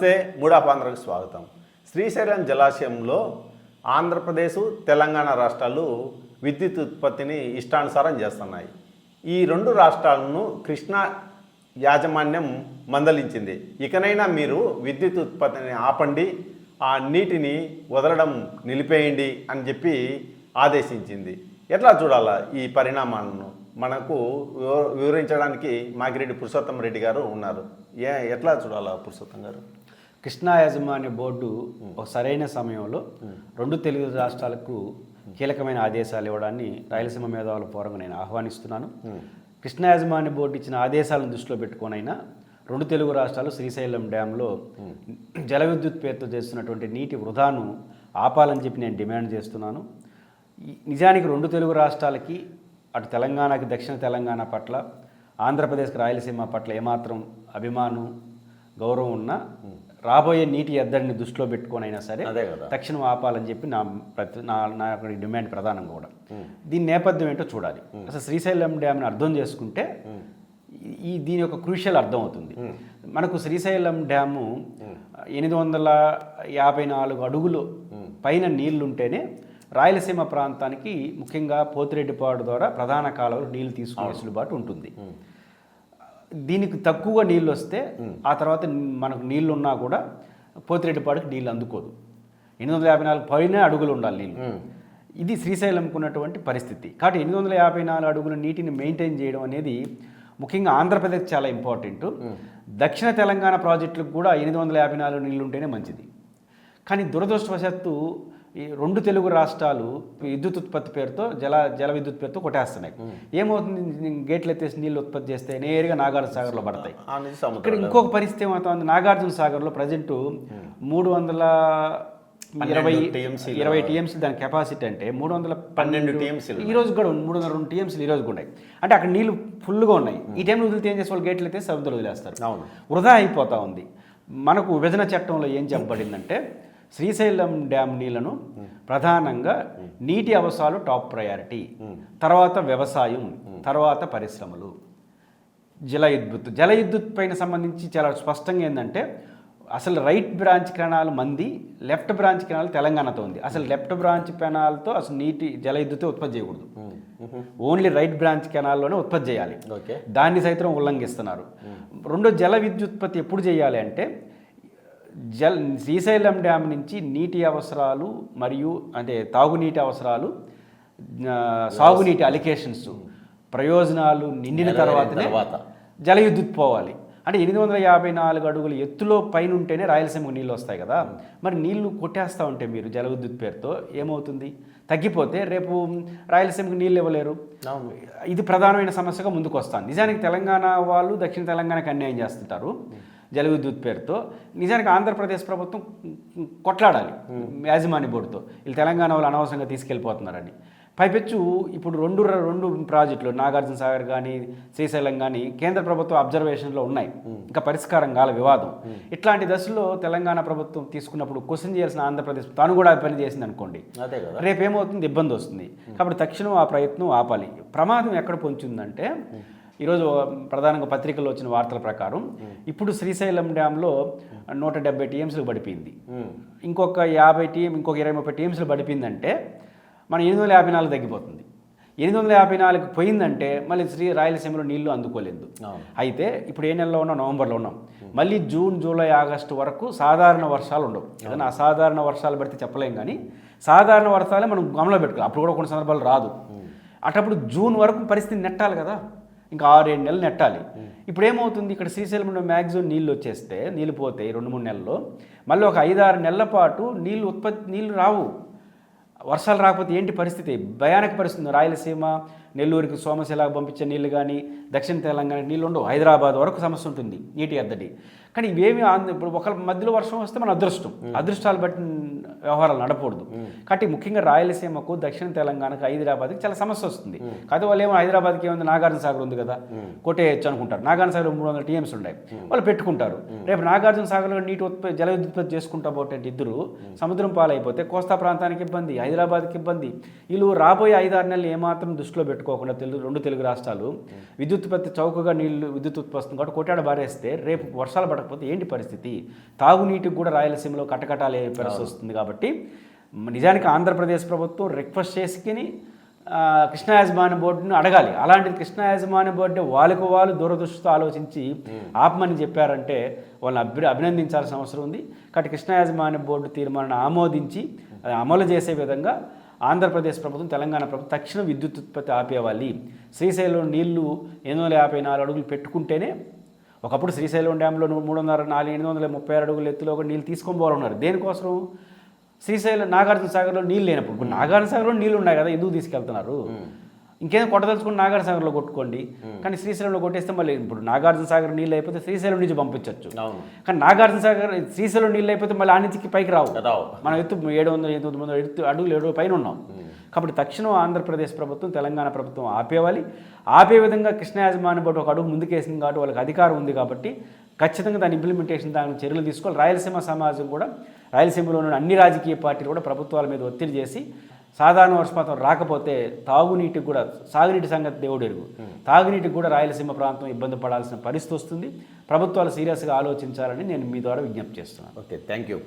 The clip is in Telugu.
నమస్తే మూడాపాంధ్రకు స్వాగతం. శ్రీశైలం జలాశయంలో ఆంధ్రప్రదేశ్ తెలంగాణ రాష్ట్రాలు విద్యుత్ ఉత్పత్తిని ఇష్టానుసారం చేస్తున్నాయి. ఈ రెండు రాష్ట్రాలను కృష్ణా యాజమాన్యం మందలించింది. ఇకనైనా మీరు విద్యుత్ ఉత్పత్తిని ఆపండి ఆ నీటిని వదలడం నిలిపేయండి అని చెప్పి ఆదేశించింది. ఎట్లా చూడాలా ఈ పరిణామాలను? మనకు వివ- వివరించడానికి మాగిరెడ్డి పురుషోత్తం రెడ్డి గారు ఉన్నారు. ఏ ఎట్లా చూడాలా పురుషోత్తం గారు? కృష్ణా యాజమాన్య బోర్డు ఒక సరైన సమయంలో రెండు తెలుగు రాష్ట్రాలకు కీలకమైన ఆదేశాలు ఇవ్వడాన్ని రాయలసీమ మేధావుల ఫోరంగా నేను ఆహ్వానిస్తున్నాను. కృష్ణా యాజమాన్య బోర్డు ఇచ్చిన ఆదేశాలను దృష్టిలో పెట్టుకొనైనా రెండు తెలుగు రాష్ట్రాలు శ్రీశైలం డ్యాంలో జల విద్యుత్ పేరుతో చేస్తున్నటువంటి నీటి వృధాను ఆపాలని చెప్పి నేను డిమాండ్ చేస్తున్నాను. నిజానికి రెండు తెలుగు రాష్ట్రాలకి అటు తెలంగాణకి దక్షిణ తెలంగాణ పట్ల ఆంధ్రప్రదేశ్కి రాయలసీమ పట్ల ఏమాత్రం అభిమానం గౌరవం ఉన్నా రాబోయే నీటి ఎద్దడిని దృష్టిలో పెట్టుకొనైనా సరే అదే కదా. తక్షణం ఆపాలని చెప్పి నా ప్రతి నా నా యొక్క డిమాండ్ ప్రధానం కూడా. దీని నేపథ్యం ఏంటో చూడాలి. అసలు శ్రీశైలం డ్యామ్ని అర్థం చేసుకుంటే ఈ- దీని యొక్క క్రూషియల్ అర్థం అవుతుంది మనకు శ్రీశైలం డ్యాము ఎనిమిది వందల యాభై నాలుగు అడుగులు పైన నీళ్ళుంటేనే రాయలసీమ ప్రాంతానికి ముఖ్యంగా పోతిరెడ్డిపాడు ద్వారా ప్రధాన కాలువలు నీళ్ళు తీసుకునే వెసులుబాటు ఉంటుంది. దీనికి తక్కువ నీళ్ళు వస్తే ఆ తర్వాత మనకు నీళ్ళు ఉన్నా కూడా పోతిరెడ్డిపాడుకి నీళ్ళు అందుకోదు. ఎనిమిది వందల యాభై నాలుగు పైన అడుగులు ఉండాలి నీళ్ళు. ఇది శ్రీశైలంకు ఉన్నటువంటి పరిస్థితి. కాబట్టి ఎనిమిది వందల యాభై నాలుగు అడుగుల నీటిని మెయింటైన్ చేయడం అనేది ముఖ్యంగా ఆంధ్రప్రదేశ్ చాలా ఇంపార్టెంట్. దక్షిణ తెలంగాణ ప్రాజెక్టులకు కూడా ఎనిమిది వందల యాభై నాలుగు నీళ్ళు ఉంటేనే మంచిది. కానీ దురదృష్టవశాత్తు ఈ రెండు తెలుగు రాష్ట్రాలు విద్యుత్ ఉత్పత్తి పేరుతో జల జల విద్యుత్ పేరుతో కొట్టేస్తున్నాయి. ఏమవుతుంది? గేట్లు ఎత్తేసి నీళ్ళు ఉత్పత్తి చేస్తే నేరుగా నాగార్జున సాగర్లో పడతాయి. ఇక్కడ ఇంకొక పరిస్థితి ఏమవుతుంది? నాగార్జున సాగర్లో ప్రజెంట్ మూడు వందల ఇరవై. ఇరవై టీఎంసీ దాని కెపాసిటీ అంటే మూడు వందల పన్నెండు TMC లు ఈ రోజు కూడా. మూడు వందల రెండు టీఎంసీలు ఈ రోజు కూడా ఉన్నాయి. అంటే అక్కడ నీళ్ళు ఫుల్గా ఉన్నాయి. ఈ టైంలో వదిలితే ఏం చేసే వాళ్ళు గేట్లు అయితే సముద్రం వదిలేస్తారు. వృధా అయిపోతా ఉంది. మనకు విభజన చట్టంలో ఏం చెప్పబడిందంటే శ్రీశైలం డ్యామ్ నీళ్ళను ప్రధానంగా నీటి అవసరాలు టాప్ ప్రయారిటీ. తర్వాత వ్యవసాయం తర్వాత పరిశ్రమలు. జల విద్యుత్ జల విద్యుత్ పైన సంబంధించి చాలా స్పష్టంగా ఏంటంటే అసలు రైట్ బ్రాంచ్ కెనాల్ మంది లెఫ్ట్ బ్రాంచ్ కెనాల్ తెలంగాణతో ఉంది. అసలు లెఫ్ట్ బ్రాంచ్ కెనాల్తో అసలు నీటి జల విద్యుత్ ఉత్పత్తి చేయకూడదు. ఓన్లీ రైట్ బ్రాంచ్ కెనాల్లోనే ఉత్పత్తి చేయాలి. ఓకే. దాన్ని సైతం ఉల్లంఘిస్తున్నారు. రెండో జల విద్యుత్పత్తి ఎప్పుడు చేయాలి అంటే జల్ శ్రీశైలం డ్యామ్ నుంచి నీటి అవసరాలు మరియు అంటే తాగునీటి అవసరాలు సాగునీటి అలికేషన్స్ ప్రయోజనాలు నిండిన తర్వాతనే తర్వాత. జల విద్యుత్ పోవాలి. అంటే ఎనిమిది వందల యాభై నాలుగు అడుగుల ఎత్తులో పైన ఉంటేనే రాయలసీమకు నీళ్ళు వస్తాయి కదా. మరి నీళ్ళు కొట్టేస్తూ ఉంటే మీరు జల విద్యుత్ పేరుతో ఏమవుతుంది? తగ్గిపోతే రేపు రాయలసీమకు నీళ్ళు ఇవ్వలేరు. ఇది ప్రధానమైన సమస్యగా ముందుకు వస్తాను నిజానికి తెలంగాణ వాళ్ళు దక్షిణ తెలంగాణకి అన్యాయం చేస్తుంటారు. జల విద్యుత్ పేరుతో నిజానికి ఆంధ్రప్రదేశ్ ప్రభుత్వం కొట్లాడాలి యాజమాన్య బోర్డుతో. వీళ్ళు తెలంగాణ వాళ్ళు అనవసరంగా తీసుకెళ్ళిపోతున్నారని. పైపెచ్చు ఇప్పుడు రెండు రెండు ప్రాజెక్టులు నాగార్జున సాగర్ కానీ శ్రీశైలం కానీ కేంద్ర ప్రభుత్వ అబ్జర్వేషన్లో ఉన్నాయి. ఇంకా పరిష్కారం కాల వివాదం. ఇట్లాంటి దశలో తెలంగాణ ప్రభుత్వం తీసుకున్నప్పుడు క్వశ్చన్ చేయాల్సిన ఆంధ్రప్రదేశ్ తాను కూడా పని చేసింది అనుకోండి అదే కదా. రేపు ఏమవుతుంది ఇబ్బంది వస్తుంది కాబట్టి తక్షణం ఆ ప్రయత్నం ఆపాలి. ప్రమాదం ఎక్కడ పొంచుందంటే ఈరోజు ప్రధానంగా పత్రికల్లో వచ్చిన వార్తల ప్రకారం ఇప్పుడు శ్రీశైలం డ్యాంలో నూట డెబ్బై టీఎంసీలు పడిపోయింది. ఇంకొక యాభై టీఎం ఇంకొక ఇరవై ముప్పై టీఎంసీలు పడిపోయిందంటే మన ఎనిమిది వందల యాభై నాలుగు తగ్గిపోతుంది. ఎనిమిది వందల యాభై నాలుగు పోయిందంటే మళ్ళీ శ్రీ రాయలసీమలో నీళ్ళు అందుకోలేదు. అయితే ఇప్పుడు ఏ నెలలో ఉన్నాం? నవంబర్లో ఉన్నాం. మళ్ళీ జూన్ జూలై ఆగస్టు వరకు సాధారణ వర్షాలు ఉండవు. ఏదైనా అసాధారణ వర్షాలు పడితే చెప్పలేం కానీ సాధారణ వర్షాలే మనం గమలో పెట్టుకోవాలి. అప్పుడు కూడా కొన్ని సందర్భాలు రాదు. అటప్పుడు జూన్ వరకు పరిస్థితి నెట్టాలి కదా. ఇంకా ఆరేడు నెలలు నెట్టాలి. ఇప్పుడు ఏమవుతుంది ఇక్కడ శ్రీశైలంలో మ్యాక్సిమం నీళ్ళు వచ్చేస్తే నీళ్ళు పోతాయి రెండు మూడు నెలల్లో. మళ్ళీ ఒక ఐదు ఆరు నెలల పాటు నీళ్ళు ఉత్పత్తి నీళ్ళు రావు. వర్షాలు రాకపోతే ఏంటి పరిస్థితి? భయానక పరిస్థితి రాయలసీమ నెల్లూరుకి సోమశిలకు పంపించే నీళ్ళు కానీ దక్షిణ తెలంగాణ నీళ్ళు ఉండవు. హైదరాబాద్ వరకు సమస్య ఉంటుంది నీటి ఎద్దడి కానీ ఇవేమి ఇప్పుడు ఒక మధ్యలో వర్షం వస్తే మన అదృష్టం. అదృష్టాలు బట్టి వ్యవహారాలు నడపకూడదు. కాబట్టి ముఖ్యంగా రాయలసీమకు దక్షిణ తెలంగాణకు హైదరాబాద్కి చాలా సమస్య వస్తుంది. కాదు వాళ్ళు ఏమో హైదరాబాద్కి ఏముంది? నాగార్జున సాగర్ ఉంది కదా. కొట్టేయచ్చు అనుకుంటారు. నాగార్జున సాగర్ మూడు వందల టీఎంస్ ఉన్నాయి. వాళ్ళు పెట్టుకుంటారు. రేపు నాగార్జున సాగర్లో నీటి ఉత్పత్తి జల విద్యుత్పత్తి చేసుకుంటా పోతే ఇద్దరు సముద్రం పాలైపోతే కోస్తా ప్రాంతానికి ఇబ్బంది హైదరాబాద్కి ఇబ్బంది. వీళ్ళు రాబోయే ఐదారు నెలలు ఏమాత్రం దృష్టిలో పెట్టుకోకుండా తెలుగు రెండు తెలుగు రాష్ట్రాలు విద్యుత్ ఉత్పత్తి చౌకగా నీళ్ళు విద్యుత్ ఉత్పత్తి వస్తుంది కాబట్టి కొట్టాడ బారేస్తే రేపు వర్షాలు పడకపోతే ఏంటి పరిస్థితి? తాగునీటికి కూడా రాయలసీమలో కటకటాలే పరిస్థితి వస్తుంది కాబట్టి నిజానికి ఆంధ్రప్రదేశ్ ప్రభుత్వం రిక్వెస్ట్ చేసుకుని కృష్ణా యాజమాన్య బోర్డును అడగాలి. అలాంటిది కృష్ణా యాజమాన్య బోర్డు వాళ్ళకు వాళ్ళు దూరదృష్టితో ఆలోచించి ఆపమని చెప్పారంటే వాళ్ళని అభి అభినందించాల్సిన అవసరం ఉంది. కాబట్టి కృష్ణా యాజమాన్య బోర్డు తీర్మానాన్ని ఆమోదించి అమలు చేసే విధంగా ఆంధ్రప్రదేశ్ ప్రభుత్వం తెలంగాణ ప్రభుత్వం తక్షణం విద్యుత్ ఉత్పత్తి ఆపేవాలి. శ్రీశైలం నీళ్ళు ఎనిమిది వందల యాభై నాలుగు అడుగులు పెట్టుకుంటేనే ఒకప్పుడు శ్రీశైలం డ్యాంలో మూడు వందల నాలుగు ఎనిమిది వందల ముప్పై ఆరు అడుగులు ఎత్తులో ఒక నీళ్ళు తీసుకొని పోవాలన్నారు. దేనికోసం శ్రీశైలం నాగార్జున సాగర్లో నీళ్ళు లేనప్పుడు. ఇప్పుడు నాగార్జున సాగర్లో నీళ్ళు ఉన్నాయి కదా ఎందుకు తీసుకెళ్తున్నారు? ఇంకేం కొట్టదలుచుకుని నాగార్జున సాగర్లో కొట్టుకోండి కానీ శ్రీశైలంలో కొట్టేస్తే మళ్ళీ ఇప్పుడు నాగార్జున సాగర్ నీళ్ళు అయిపోతే శ్రీశైలం నుంచి పంపించవచ్చు కానీ నాగార్జున సాగర్ శ్రీశైలం నీళ్ళు అయిపోతే మళ్ళీ ఆ నుంచి పైకి రావు. రావు. మనం ఎత్తు ఏడు వందల ఎనిమిది వందల ఎత్తు అడుగులు ఏడు పైన ఉన్నాం. కాబట్టి తక్షణం ఆంధ్రప్రదేశ్ ప్రభుత్వం తెలంగాణ ప్రభుత్వం ఆపేవాలి. ఆపే విధంగా కృష్ణ యాజమాన్య బోర్డు ఒక అడుగు ముందుకేసింది కాబట్టి వాళ్ళకి అధికారం ఉంది కాబట్టి ఖచ్చితంగా దాని ఇంప్లిమెంటేషన్ దాని చర్యలు తీసుకోవాలి. రాయలసీమ సమాజం కూడా రాయలసీమలో ఉన్న అన్ని రాజకీయ పార్టీలు కూడా ప్రభుత్వాల మీద ఒత్తిడి చేసి సాధారణ వర్షపాతం రాకపోతే తాగునీటికి కూడా సాగునీటి సంగతి దేవుడు ఎరుగు. తాగునీటికి కూడా రాయలసీమ ప్రాంతం ఇబ్బంది పడాల్సిన పరిస్థితి వస్తుంది. ప్రభుత్వాలు సీరియస్గా ఆలోచించాలని నేను మీ ద్వారా విజ్ఞప్తి చేస్తున్నాను. Okay thank you